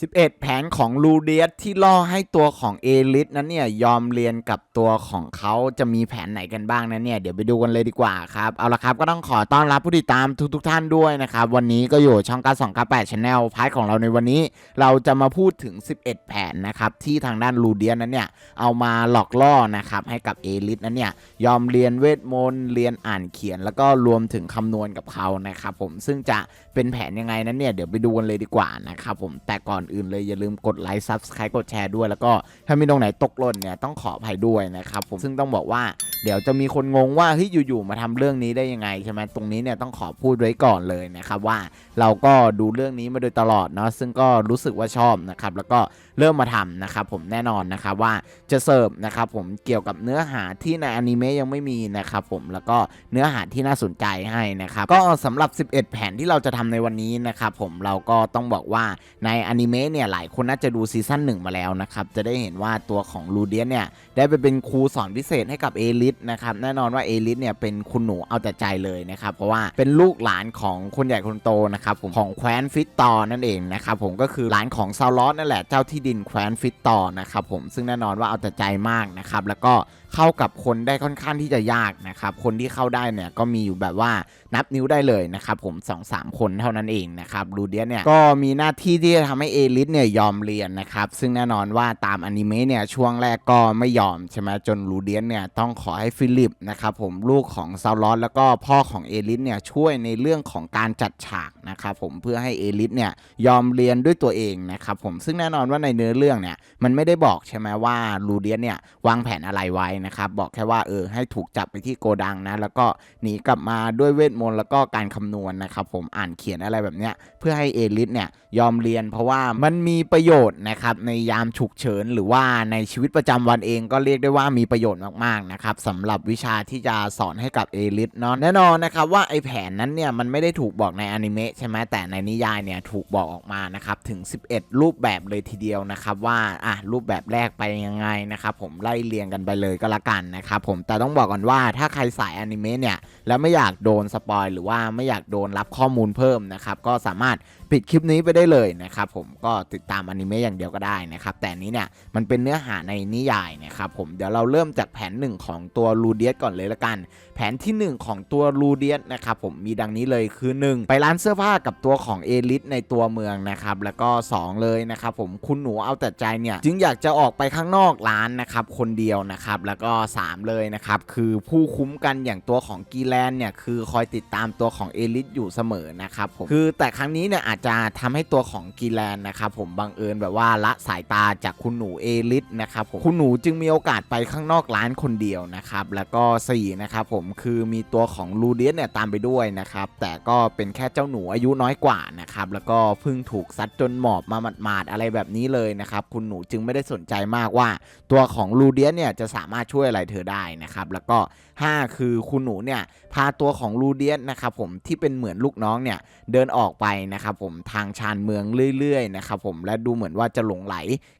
11 แผนของลูเดียสที่ล่อให้ตัวของเอลิสนั้นเนี่ยยอมเรียนกับตัวของเขาจะมีแผนไหนกันบ้างนั้นเนี่ยเดี๋ยวไปดูกันเลยดีกว่าครับเอาละครับก็ต้องขอต้อนรับผู้ติดตามทุกๆท่านด้วยนะครับวันนี้ก็อยู่ช่องการสองกาแปดชาแนลพาร์ทของเราในวันนี้ เราจะมาพูดถึง 11 แผนนะครับที่ทางด้านลูเดียสนั้นเนี่ยเอามาหลอกล่อนะครับให้กับเอลิสนั้นเนี่ยยอมเรียนเวทมนต์เรียนอ่านเขียน แล้วก็รวมถึงคำนวณกับเขานะครับผมซึ่งจะเป็นแผนยังไงนั้นเนี่ยเดี๋ยวไปดูกันเลยดีกว่านะครับผมแต่ก่อนอื่นเลยอย่าลืมกดไลค์ซับสไครต์กดแชร์ด้วยแล้วก็ถ้ามีตรงไหนตกหล่นเนี่ยต้องขออภัยด้วยนะครับผมซึ่งต้องบอกว่าเดี๋ยวจะมีคนงงว่าเฮ้ยอยู่ๆมาทำเรื่องนี้ได้ยังไงใช่ไหมตรงนี้เนี่ยต้องขอพูดไว้ก่อนเลยนะครับว่าเราก็ดูเรื่องนี้มาโดยตลอดเนาะซึ่งก็รู้สึกว่าชอบนะครับแล้วก็เริ่มมาทำนะครับผมแน่นอนนะครับว่าจะเสิร์ฟนะครับผมเกี่ยวกับเนื้อหาที่ในอนิเมะยังไม่มีนะครับผมแล้วก็เนื้อหาที่น่าสนใจให้นะครับก็สำหรับ 11 แผนที่เราจะทำในวันนี้นะครับผมเราก็ต้องบอกว่าในอนิเมะเนี่ยหลายคนน่าจะดูซีซั่นหนึ่งมาแล้วนะครับ จะได้เห็นว่าตัวของลูเดียนเนี่ยได้ไปเป็นครูสอนพิเศษให้กับเอลิสนะครับแน่นอนว่าเอลิสเนี่ยเป็นคุณหนูเอาแต่ใจเลยนะครับ เพราะว่าเป็นลูกหลานของคนใหญ่คนโตนะครับผมของแคว้นฟิตตอนั่นเองนะครับผมก็คือหลานของซาลอสนั่นแหละเจ้าที่ดินแคว้นฟิตตอนะครับผมซึ่งแน่นอนว่าเอาแต่ใจมากนะครับแล้วก็เข้ากับคนได้ค่อนข้างที่จะยากนะครับ คนที่เข้าได้เนี่ยก็มีอยู่แบบว่านับนิ้วได้เลยนะครับผม2อสคนเท่านั้นเองนะครับลูเดียนเนี่ยก็มีหน้าที่ที่จะทำให้เอลิสเนี่ยยอมเรียนนะครับ ซึ่งแน่นอนว่าตามอนิเมะเนี่ยช่วงแรกก็ไม่ยอมใช่ไหมจนลูเดียนเนี่ยต้องขอให้ฟิลิปนะครับผมลูกของซาลอสแล้วก็พ่อของเอลิสเนี่ยช่วยในเรื่องของการจัดฉากนะครับผมเพื่อให้เอลิสเนี่ยยอมเรียนด้วยตัวเองนะครับผมซึ่งแน่นอนว่าในเนื้อเรื่องเนี่ยมันไม่ได้บอกใช่ไหมว่าลูเดียนเนี่ยวางแผนอะไรไว้นะครับบอกแค่ว่าเออให้ถูกจับไปที่โกดังนะแล้วก็หนีกลับมาด้วยเวทมนต์แล้วก็การคำนวณนะครับผมอ่านเขียนอะไรแบบเนี้ยเพื่อให้เอลิสเนี่ยยอมเรียนเพราะว่ามันมีประโยชน์นะครับในยามฉุกเฉินหรือว่าในชีวิตประจำวันเองก็เรียกได้ว่ามีประโยชน์มากๆนะครับสำหรับวิชาที่จะสอนให้กับเอลิสเนาะแน่นอนนะครับว่าไอแผนนั้นเนี่ยมันไม่ได้ถูกบอกในอนิเมะใช่ไหมแต่ในนิยายเนี่ยถูกบอกออกมานะครับถึง 11 รูปแบบเลยทีเดียวนะครับว่าอะรูปแบบแรกไปยังไงนะครับผมไล่เรียงกันไปเลยก็แล้วกันนะครับผมแต่ต้องบอกก่อนว่าถ้าใครสายอนิเมะเนี่ยแล้วไม่อยากโดนสปอยหรือว่าไม่อยากโดนรับข้อมูลเพิ่มนะครับก็สามารถปิดคลิปนี้ไปได้เลยนะครับผมก็ติดตามอนิเมะอย่างเดียวก็ได้นะครับแต่นี้เนี่ยมันเป็นเนื้อหาในนิยายนะครับผมเดี๋ยวเราเริ่มจากแผนหนึ่งของตัวลูเดียสก่อนเลยละกัน แผนที่ 1 ของตัวลูเดียสนะครับผมมีดังนี้เลยคือ 1 ไปร้านเสื้อผ้ากับตัวของเอลิสในตัวเมืองนะครับแล้วก็ 2 เลยนะครับผมคุณหนูเอาแต่ใจเนี่ยจึงอยากจะออกไปข้างนอกร้านนะครับคนเดียวนะครับแล้วก็ 3 เลยนะครับ คือผู้คุ้มกันอย่างตัวของกีแลนเนี่ยคือคอยติดตามตัวของเอลิสอยู่เสมอนะครับผมคือแต่ครั้งนี้เนี่ยอาจจะทำให้ตัวของกีแลนนะครับผมบังเอิญแบบว่าละสายตาจากคุณหนูเอลิสนะครับผมคุณหนูจึงมีโอกาสไปข้างนอกร้านคนเดียวนะครับแล้วก็4นะครับผมคือมีตัวของลูเดียสเนี่ยตามไปด้วยนะครับแต่ก็เป็นแค่เจ้าหนูอายุน้อยกว่านะครับแล้วก็เพิ่งถูกซัดจนหมอบมาหมาดๆอะไรแบบนี้เลยนะครับคุณหนูจึงไม่ได้สนใจมากว่า ตัวของลูเดียสเนี่ยจะสามารถช่วยอะไรเธอได้นะครับ แล้วก็ 5 คือคุณหนูเนี่ยพาตัวของลูเดียสนะครับผมที่เป็นเหมือนลูกน้องเนี่ยเดินออกไปนะครับผมทางชานเมืองเรื่อยๆนะครับผมและดูเหมือนว่าจะหลงไหล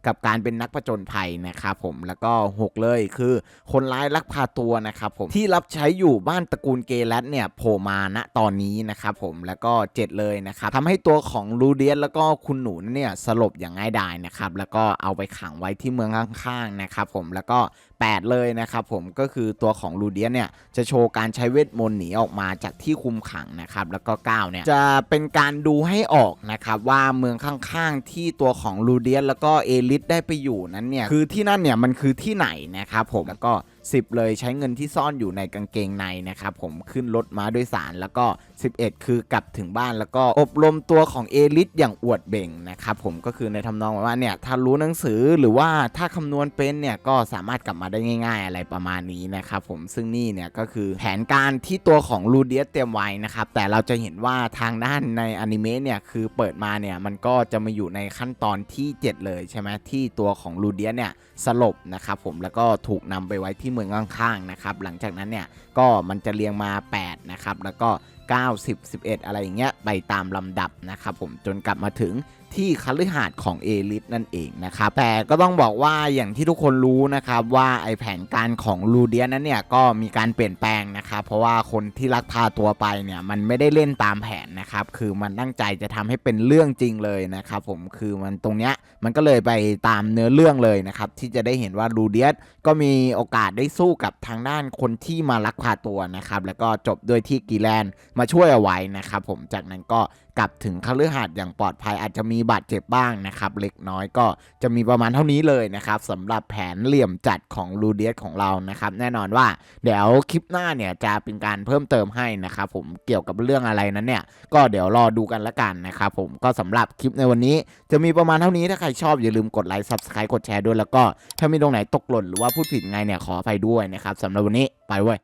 กับการเป็นนักผจญภัยนะครับผมแล้วก็ 6 เลยคือ คนร้ายลักพาตัวนะครับผมที่รับใช้อยู่บ้านตระกูลเกลัสเนี่ยโผล่มาณตอนนี้นะครับผมแล้วก็ 7 เลยนะครับทำให้ตัวของลูเดียสแล้วก็คุณหนูเนี่ยสลบอย่างง่ายดายนะครับแล้วก็เอาไปขังไว้ที่เมืองข้างๆนะครับผมแล้วก็ 8 เลยนะครับผมก็คือตัวของลูเดียเนี่ยจะโชว์การใช้เวทมนต์หนีออกมาจากที่คุมขังนะครับแล้วก็ 9 เนี่ยจะเป็นการดูให้ออกนะครับว่าเมืองข้างๆที่ตัวของลูเดียแล้วก็เอลิสได้ไปอยู่นั้นเนี่ยคือที่นั่นเนี่ยมันคือที่ไหนนะครับผมแล้วก็ 10 เลยใช้เงินที่ซ่อนอยู่ในกางเกงในนะครับผมขึ้นรถม้าโดยสารแล้วก็ 11 คือกลับถึงบ้านแล้วก็อบรมตัวของเอลิสอย่างอวดเบ่งนะครับผมก็คือในทำนองว่าเนี่ยถ้ารู้หนังสือหรือว่าถ้าคำนวณเป็นเนี่ยก็สามารถกลับมาได้ง่าย ๆ อะไรประมาณนี้นะครับผมซึ่งนี่เนี่ยก็คือแผนการที่ตัวของลูเดียสเตรียมไว้นะครับแต่เราจะเห็นว่าทางด้านในอนิเมะเนี่ยคือเปิดมาเนี่ยมันก็จะมาอยู่ในขั้นตอนที่ 7 เลยใช่ไหมที่ตัวของลูเดียสเนี่ยสลบนะครับผมแล้วก็ถูกนำไปไว้ที่มืองข้างๆนะครับหลังจากนั้นเนี่ยก็มันจะเรียงมา8นะครับแล้วก็ 9 10 11 อะไรอย่างเงี้ยไปตามลำดับนะครับผมจนกลับมาถึง ที่คฤหาสน์ของเอลิสนั่นเองนะครับแต่ก็ต้องบอกว่าอย่างที่ทุกคนรู้นะครับว่าไอแผนการของลูเดียนั้นเนี่ยก็มีการเปลี่ยนแปลงนะครับเพราะว่าคนที่ลักพาตัวไปเนี่ยมันไม่ได้เล่นตามแผนนะครับคือมันตั้งใจจะทำให้เป็นเรื่องจริงเลยนะครับผมคือมันตรงเนี้ยมันก็เลยไปตามเนื้อเรื่องเลยนะครับที่จะได้เห็นว่าลูเดียสก็มีโอกาสได้สู้กับทางด้านคนที่มาลักพาตัวนะครับแล้วก็จบด้วยที่กีแลนมาช่วยเอาไว้นะครับผมจากนั้นก็ กลับถึงคฤหาสน์อย่างปลอดภัยอาจจะมีบาดเจ็บบ้างนะครับ เล็กน้อยก็จะมีประมาณเท่านี้เลยนะครับสำหรับแผนเหลี่ยมจัดของลูเดียสของเรานะครับ แน่นอนว่าเดี๋ยวคลิปหน้าเนี่ยจะเป็นการเพิ่มเติมให้นะครับผมเกี่ยวกับเรื่องอะไรนั้นเนี่ย ก็เดี๋ยวรอดูกันละกันนะครับผมก็สำหรับคลิปในวันนี้ จะมีประมาณเท่านี้ถ้าใครชอบอย่าลืมกดไลค์ subscribe กดแชร์ด้วยแล้วก็ถ้ามีตรงไหนตกหล่นหรือว่าพูดผิดไงเนี่ยขออภัยด้วยนะครับสำหรับวันนี้ไปเว้ย